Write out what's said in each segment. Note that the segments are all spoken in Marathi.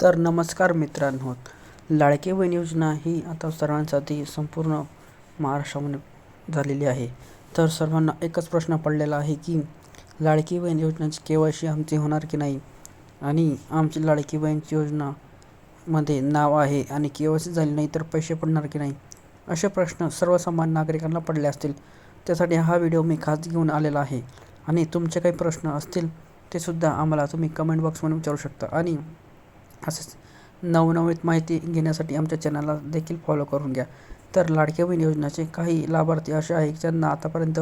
तर नमस्कार मित्रांनो लाडकी बहीण योजना ही आता सर्वांसाठी संपूर्ण महाराष्ट्रामध्ये झालेली आहे. तर सर्वांना एकच प्रश्न पडलेला आहे की लाडकी बहीण योजनेची के वाय सी आमची होणार की नाही? आणि आमची लाडकी बहीणची योजनामध्ये नाव आहे आणि के वाय सी झाली नाही तर पैसे पडणार की नाही? असे प्रश्न सर्वसामान्य नागरिकांना पडले असतील. त्यासाठी हा व्हिडिओ मी खास घेऊन आलेला आहे. आणि तुमचे काही प्रश्न असतील ते सुद्धा आम्हाला तुम्ही कमेंट बॉक्समध्ये विचारू शकता. आणि असेच नवनवीन माहिती घेण्यासाठी आमच्या चॅनलला देखील फॉलो करून घ्या. तर लाडक्या बहीण योजनेचे काही लाभार्थी असे आहे की ज्यांना आतापर्यंत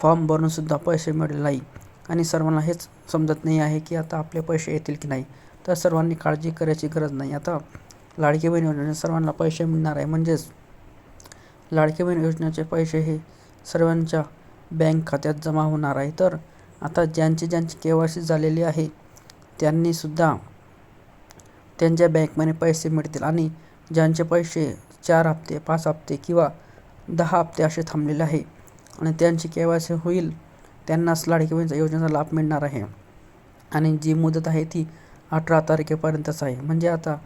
फॉर्म भरूनसुद्धा पैसे मिळाले नाही. आणि सर्वांना हेच समजत नाही आहे की आता आपले पैसे येतील की नाही. तर सर्वांनी काळजी करायची गरज नाही. आता लाडकी बहीण योजनेने सर्वांना पैसे मिळणार आहे. म्हणजेच लाडकी बहीण योजनेचे पैसे हे सर्वांच्या बँक खात्यात जमा होणार आहे. तर आता ज्यांची ज्यांची के वाय सी झालेली आहे त्यांनीसुद्धा त्यांच्या बँकमध्ये पैसे मिळतील आणि ज्यांचे पैसे चार हप्ते पाच हप्ते किंवा दहा हप्ते असे थांबलेले आहे आणि त्यांची के वाय सी होईल त्यांनाच लाडकी योजनेचा लाभ मिळणार आहे. आणि जी मुदत आहे ती अठरा तारखेपर्यंतच आहे. म्हणजे आता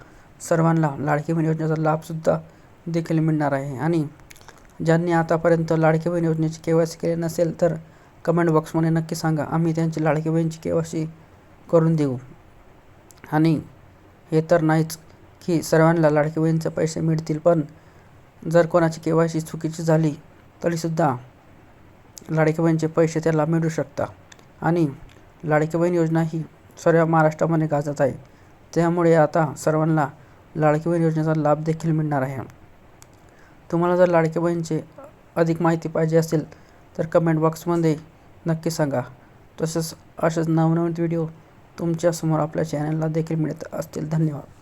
सर्वांना लाडकी बहीण योजनेचा लाभसुद्धा देखील मिळणार आहे. आणि ज्यांनी आतापर्यंत लाडकी बहीण योजनेची के वाय सी केली नसेल तर कमेंट बॉक्समध्ये नक्की सांगा. आम्ही त्यांची लाडकी बहीणची के वाय सी करून देऊ. आणि हे तर नाहीच की सर्वांना लाडकी बहिणीचे पैसे मिळतील पण जर कोणाची के वाय सी चुकीची झाली तरीसुद्धा लाडकी बहिणीचे पैसे त्याला मिळू शकता. आणि लाडकी बहीण योजना ही सर्व महाराष्ट्रामध्ये गाजत आहे. त्यामुळे आता सर्वांना लाडकी बहीण योजनेचा लाभ देखील मिळणार आहे. तुम्हाला जर लाडकी बहीणचे अधिक माहिती पाहिजे असेल तर कमेंट बॉक्समध्ये नक्की सांगा. तसेच असेच नवनवीन व्हिडिओ तुमच्यासमोर आपल्या चॅनलला देखील मिळत असतील. धन्यवाद.